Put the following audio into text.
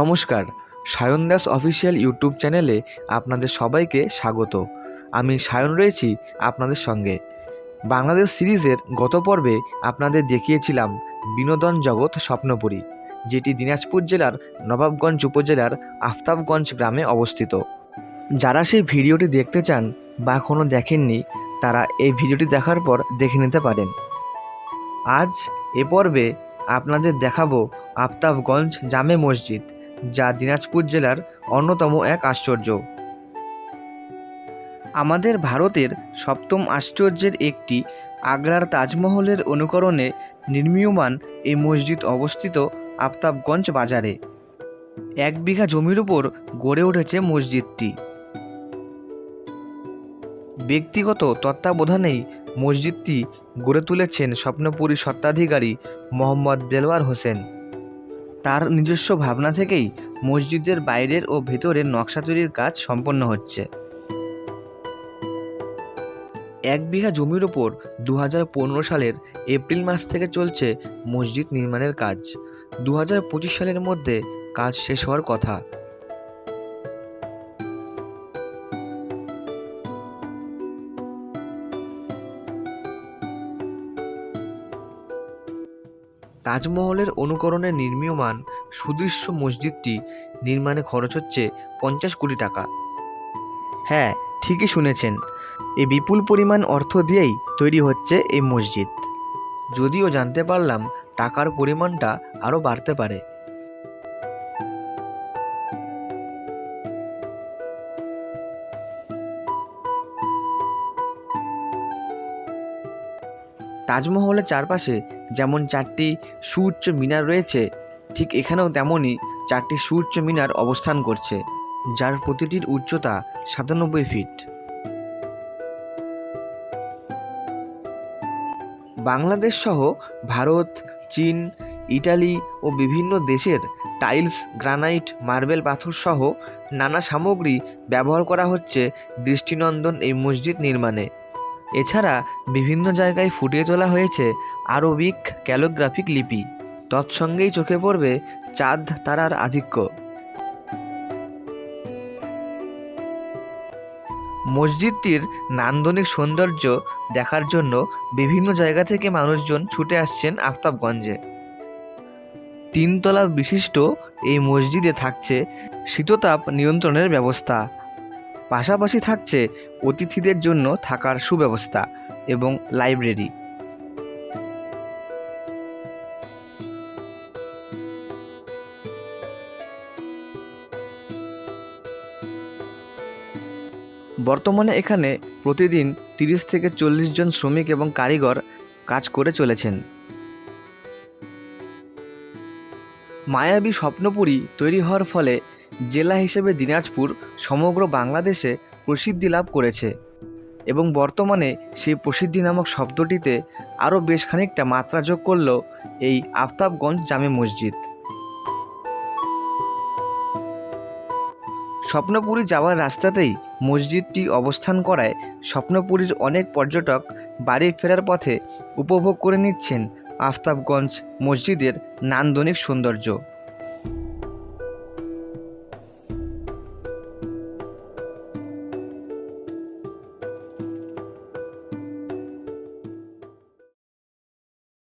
নমস্কার, Sayan Das official YouTube চ্যানেলে আপনাদের সবাইকে স্বাগত। আমি সায়ন রয়েছি আপনাদের সঙ্গে। বাংলাদেশ সিরিজের গত পর্বে আপনাদের দেখিয়েছিলাম বিনোদন জগৎ স্বপ্নপুরী, যেটি দিনাজপুর জেলার নবাবগঞ্জ উপজেলার আফতাবগঞ্জ গ্রামে অবস্থিত। যারা সেই ভিডিওটি দেখতে চান বা এখনও দেখেননি, তারা এই ভিডিওটি দেখার পর দেখে নিতে পারেন। আজ এ পর্বে আপনাদের দেখাবো আফতাবগঞ্জ জামে মসজিদ যা দিনাজপুর জেলার অন্যতম এক আশ্চর্য। আমাদের ভারতের সপ্তম আশ্চর্যের একটি আগ্রার তাজমহলের অনুকরণে নির্মীয়মান এই মসজিদ অবস্থিত আফতাবগঞ্জ বাজারে। এক বিঘা জমির উপর গড়ে উঠেছে মসজিদটি। ব্যক্তিগত তত্ত্বাবধানেই মসজিদটি গড়ে তুলেছেন স্বপ্নপুরী সত্ত্বাধিকারী মোহাম্মদ দেলওয়ার হোসেন। তার নিজস্ব ভাবনা থেকেই মসজিদের বাইরের ও ভেতরের নকশা তৈরির কাজ সম্পন্ন হচ্ছে। এক বিঘা জমির ওপর দু হাজার পনেরো সালের এপ্রিল মাস থেকে চলছে মসজিদ নির্মাণের কাজ। দু হাজার পঁচিশ সালের মধ্যে কাজ শেষ হওয়ার কথা। তাজমহলের অনুকরণে নির্মীয়মান সুদৃশ্য মসজিদটি নির্মাণে খরচ হচ্ছে পঞ্চাশ কোটি টাকা। হ্যাঁ ঠিকই শুনেছেন। এই বিপুল পরিমাণ অর্থ দিয়েই তৈরি হচ্ছে এই মসজিদ। যদিও জানতে পারলাম, টাকার পরিমাণটা আরও বাড়তে পারে। তাজমহলের চারপাশে যেমন চারটি সুউচ্চ মিনার রয়েছে, ঠিক এখানেও তেমনই চারটি সুউচ্চ মিনার অবস্থান করছে, যার প্রতিটির উচ্চতা সাতানব্বই ফিট। বাংলাদেশ সহ ভারত, চীন, ইটালি ও বিভিন্ন দেশের টাইলস, গ্রানাইট, মার্বেল, পাথর সহ নানা সামগ্রী ব্যবহার করা হচ্ছে দৃষ্টিনন্দন এই মসজিদ নির্মাণে। এছাড়া বিভিন্ন জায়গায় ফুটিয়ে তোলা হয়েছে আরবিক ক্যালোগ্রাফিক লিপি। তৎসঙ্গেই চোখে পড়বে চাঁদ তারার আধিক্য। মসজিদটির নান্দনিক সৌন্দর্য দেখার জন্য বিভিন্ন জায়গা থেকে মানুষজন ছুটে আসছেন আফতাবগঞ্জে। তিনতলা বিশিষ্ট এই মসজিদে থাকছে শীততাপ নিয়ন্ত্রণের ব্যবস্থা। পাশাপাশি থাকছে অতিথিদের জন্য থাকার সুব্যবস্থা এবং লাইব্রেরি। বর্তমানে এখানে প্রতিদিন তিরিশ থেকে চল্লিশ জন শ্রমিক এবং কারিগর কাজ করে চলেছেন। মায়াবী স্বপ্নপুরী তৈরি হওয়ার ফলে জেলা হিসেবে দিনাজপুর সমগ্র বাংলাদেশে প্রসিদ্ধি লাভ করেছে এবং বর্তমানে সেই প্রসিদ্ধি নামক শব্দটিতে আরও বেশ খানিকটা মাত্রা যোগ করল এই আফতাবগঞ্জ জামে মসজিদ। স্বপ্নপুরী যাওয়ার রাস্তাতেই মসজিদটি অবস্থান করায় স্বপ্নপুরীর অনেক পর্যটক বাড়ি ফেরার পথে উপভোগ করে নিচ্ছেন আফতাবগঞ্জ মসজিদের নান্দনিক সৌন্দর্য।